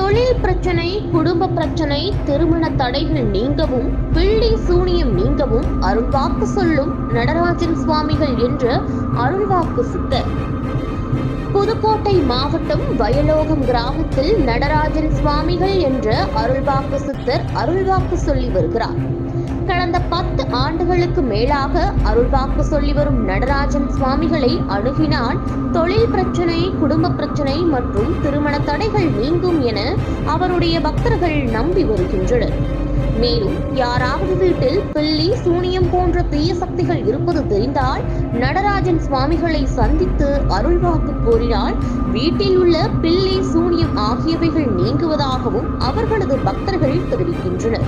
தொழில் பிரச்சனை குடும்ப பிரச்சனை திருமண தடைகள் நீங்கவும் பிள்ளி சூனியம் நீங்கவும் அருள்வாக்கு சொல்லும் நடராஜன் சுவாமிகள் என்ற அருள்வாக்கு சித்தர். புதுக்கோட்டை மாவட்டம் வயலோகம் கிராமத்தில் நடராஜன் சுவாமிகள் என்ற அருள்வாக்கு சித்தர் அருள்வாக்கு சொல்லி வருகிறார். கடந்த பத்து ஆண்டுகளுக்கு மேலாக அருள்வாக்கு சொல்லி வரும் நடராஜன் சுவாமிகளை அணுகினால் தொழில் பிரச்சனை குடும்ப பிரச்சனை மற்றும் திருமண தடைகள் நீங்கும் என அவருடைய பக்தர்கள் நம்பி வருகின்றனர். மேலும் யாராவது வீட்டில் பில்லி சூனியம் போன்ற தீய சக்திகள் இருப்பது தெரிந்தால் நடராஜன் சுவாமிகளை சந்தித்து அருள்வாக்கு கோரினால் வீட்டில் உள்ள பில்லி ஆகியவைகள் நீங்குவதாகவும் அவர்களது பக்தர்கள் தெரிவிக்கின்றனர்.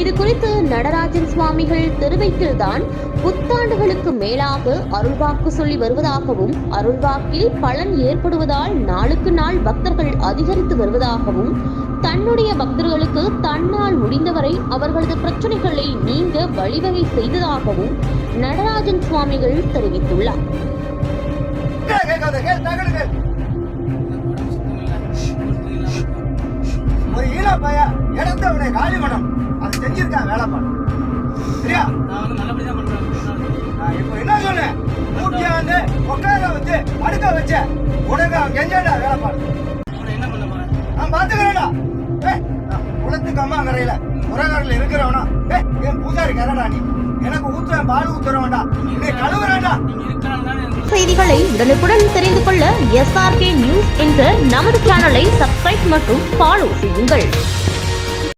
இது குறித்து நடராஜன் சுவாமிகள் தெரிவிக்கில்தான் புத்தாண்டுகளுக்கு மேலாக அருள்வாக்கு சொல்லி வருவதாகவும் அருள்வாக்கில் பலன் ஏற்படுவதால் நாளுக்கு நாள் பக்தர்கள் அதிகரித்து வருவதாகவும் தன்னுடைய பக்தர்களுக்கு தன்னால் முடிந்தவரை அவர்களது பிரச்சனைகளை நீங்க வழிவகை செய்ததாகவும் நடராஜன் சுவாமிகள் தெரிவித்துள்ளார். வேலை பாடு சரியா? நான் வந்து நல்லபடியா பண்றேன் நான் இப்ப என்ன சொன்னேன்? மூட்டியா வந்து உட்கார வச்சு அடுக்க வச்ச உனக்கு அவன் கெஞ்சடா வேலை பாடு என்ன பண்ண போறேன்? நான் பாத்துக்கிறேன்டா. ஏய் குளத்துக்கு அம்மா கரையில உரகரில் இருக்கிறவனா? ஏய் என் பூஜாரி கரடா நீ? எனக்கு ஊத்துறேன் பால் ஊத்துறவன்டா. நீ கழுவுறேன்டா. செய்திகளை உடனுக்குடன் தெரிந்து கொள்ள எஸ்ஆர்கே நியூஸ் என்ற நமது சேனலை சப்ஸ்கிரைப் மற்றும் ஃபாலோ செய்யுங்கள்.